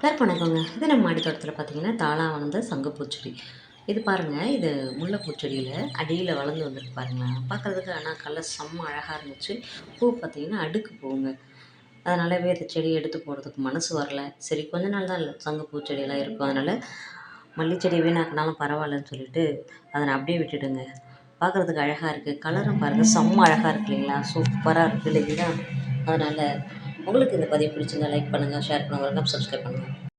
எல்லாருக்கும் வணக்கங்க இது நம்ம மாடி தோட்டத்தில் பார்த்தீங்கன்னா தாளாக வளர்ந்த சங்குப்பூச்செடி. இது பாருங்கள் இது முல்லைப்பூச்செடியில் அடியில் வளர்ந்து வந்துருக்கு பாருங்களேன் பார்க்குறதுக்கு ஆனால் கலர் செம்ம அழகாக இருந்துச்சு. பூ பார்த்தீங்கன்னா அடுக்கு பூங்க. அதனாலவே அந்த செடி எடுத்து போடுறதுக்கு மனசு வரல. சரி கொஞ்ச நாள் தான் இல்லை சங்கு பூச்செடியெல்லாம் இருக்கும். அதனால் மல்லிச்செடி வீணாக்கினாலும் பரவாயில்லன்னு சொல்லிட்டு அதை அப்படியே விட்டுடுங்க பார்க்குறதுக்கு அழகாக இருக்குது கலரும் பாருங்கள் செம்ம அழகாக இருக்கு இல்லைங்களா? சூப்பராக இருக்குது இல்லைங்களா? அதனால் உங்களுக்கு இந்த பதிவு பிடிச்சிருந்தா லைக் பண்ணுங்கள் ஷேர் பண்ணுங்கள் சப்ஸ்கிரைப் பண்ணுங்கள்